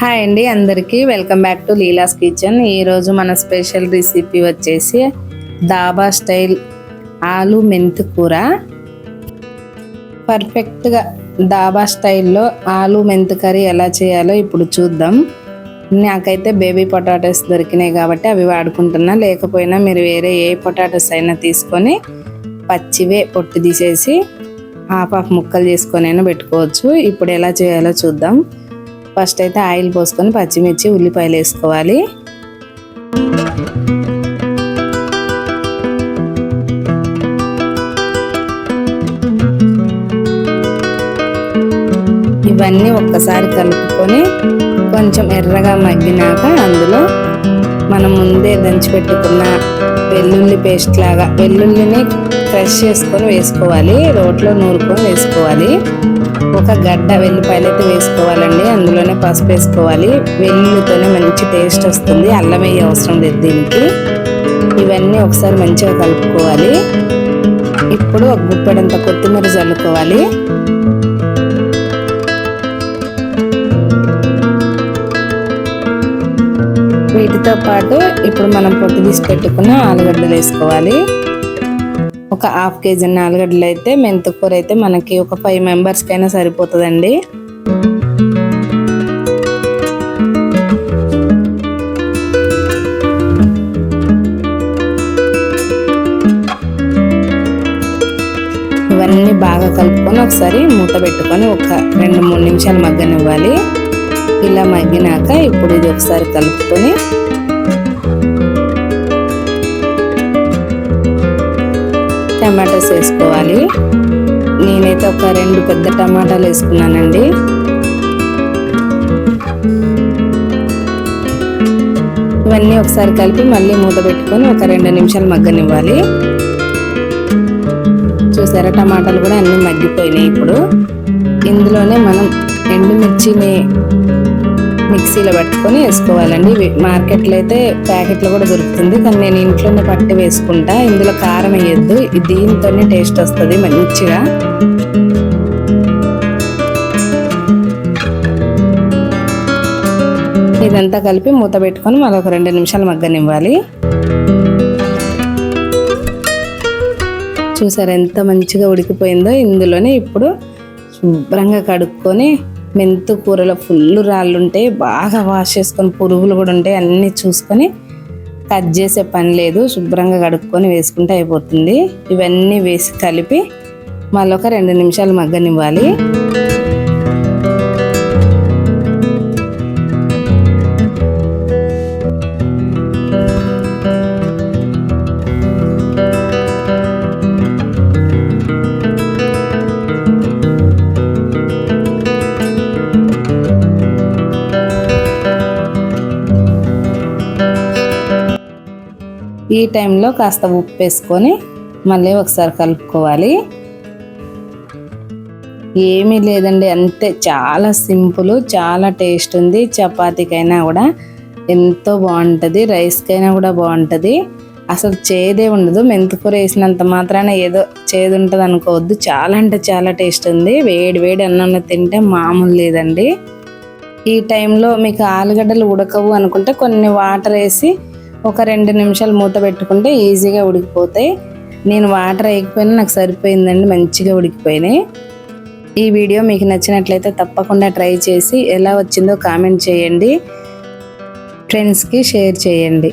Hi అండి అందరికీ welcome back to Leela's kitchen. ఈరోజు మన స్పెషల్ రెసిపీ వచ్చేసి దాబా స్టైల్ ఆలు మెంతి కూర. పర్ఫెక్ట్గా దాబా స్టైల్లో ఆలు మెంతి కర్రీ ఎలా చేయాలో ఇప్పుడు చూద్దాం. నాకైతే బేబీ పొటాటోస్ దొరికినాయి కాబట్టి అవి వాడుకుంటున్నా. లేకపోయినా మీరు వేరే ఏ పొటాటోస్ అయినా తీసుకొని పచ్చివే పొట్టు తీసేసి హాఫ్ హాఫ్ ముక్కలు చేసుకొని అయినా పెట్టుకోవచ్చు. ఇప్పుడు ఎలా చేయాలో చూద్దాం. ఫస్ట్ అయితే ఆయిల్ పోసుకొని పచ్చిమిర్చి ఉల్లిపాయలు వేసుకోవాలి. ఇవన్నీ ఒక్కసారి కలుపుకొని కొంచెం ఎర్రగా మగ్గినాక అందులో మనం ముందే దంచి పెట్టుకున్న వెల్లుల్లి పేస్ట్ లాగా వెల్లుల్లిని క్రష్ చేసుకొని వేసుకోవాలి రోట్లో నూరుకొని వేసుకోవాలి. ఒక గడ్డ వెల్లిపాయలు అయితే వేసుకోవాలండి. అందులోనే పసుపు వేసుకోవాలి. వెల్లుల్లితోనే మంచి టేస్ట్ వస్తుంది. అల్లం వేయ అవసరం లేదు దీనికి. ఇవన్నీ ఒకసారి మంచిగా కలుపుకోవాలి. ఇప్పుడు ఒక గుప్పెడంత కొత్తిమీర చల్లుకోవాలి. వీటితో పాటు ఇప్పుడు మనం పొట్టు తీసి పెట్టుకున్న ఆలుగడ్డలు వేసుకోవాలి. ఒక హాఫ్ కేజీ ఆలుగడ్డలు అయితే మెంతికూర అయితే మనకి ఒక ఫైవ్ మెంబర్స్కి అయినా సరిపోతుందండి. ఇవన్నీ బాగా కలుపుకొని ఒకసారి మూత పెట్టుకొని ఒక రెండు మూడు నిమిషాలు మగ్గనివ్వాలి. ఇలా మగ్గినాక ఇప్పుడు ఇది ఒకసారి కలుపుకొని టమాటాస్ వేసుకోవాలి. నేనైతే ఒక రెండు పెద్ద టమాటాలు వేసుకున్నానండి. ఇవన్నీ ఒకసారి కలిపి మళ్ళీ మూత పెట్టుకొని ఒక రెండు నిమిషాలు మగ్గనివ్వాలి. చూసారా టమాటాలు కూడా అన్నీ మగ్గిపోయినాయి ఇప్పుడు. ఇందులోనే మనం ఎండుమిర్చిని మిక్సీలో పట్టుకొని వేసుకోవాలండి. మార్కెట్లో అయితే ప్యాకెట్లో కూడా దొరుకుతుంది. కానీ నేను ఇంట్లోనే పట్టి వేసుకుంటా. ఇందులో కారం వేయద్దు. దీంతోనే టేస్ట్ వస్తుంది మంచిగా. ఇదంతా కలిపి మూత పెట్టుకొని మళ్ళీ ఒక రెండు నిమిషాలు మగ్గనివ్వాలి. చూసారు ఎంత మంచిగా ఉడికిపోయిందో. ఇందులోనే ఇప్పుడు శుభ్రంగా కడుక్కొని మెంతు కూరలో ఫుల్ రాళ్ళు ఉంటాయి బాగా వాష్ చేసుకొని పురుగులు కూడా ఉంటాయి అన్నీ చూసుకొని కట్ చేసే పని లేదు. శుభ్రంగా కడుక్కొని వేసుకుంటే అయిపోతుంది. ఇవన్నీ వేసి కలిపి మళ్ళీ ఒక రెండు నిమిషాలు మగ్గనివ్వాలి. ఈ టైంలో కాస్త ఉప్పు వేసుకొని మళ్ళీ ఒకసారి కలుపుకోవాలి. ఏమీ లేదండి అంతే. చాలా సింపుల్ చాలా టేస్ట్ ఉంది. చపాతీకైనా కూడా ఎంతో బాగుంటుంది రైస్కైనా కూడా బాగుంటుంది. అసలు చేదే ఉండదు. మెంతికూర వేసినంత మాత్రాన ఏదో చేదు ఉంటుంది అనుకోవద్దు. చాలా అంటే చాలా టేస్ట్ ఉంది. వేడి వేడి అన్నంలో తింటే మామూలు లేదండి. ఈ టైంలో మీకు ఆలుగడ్డలు ఉడకవు అనుకుంటే కొన్ని వాటర్ వేసి ఒక రెండు నిమిషాలు మూత పెట్టుకుంటే ఈజీగా ఉడికిపోతాయి. నేను వాటర్ వేయకపోయినా నాకు సరిపోయిందండి మంచిగా ఉడికిపోయినాయి. ఈ వీడియో మీకు నచ్చినట్లయితే తప్పకుండా ట్రై చేసి ఎలా వచ్చిందో కామెంట్ చేయండి. ఫ్రెండ్స్కి షేర్ చేయండి.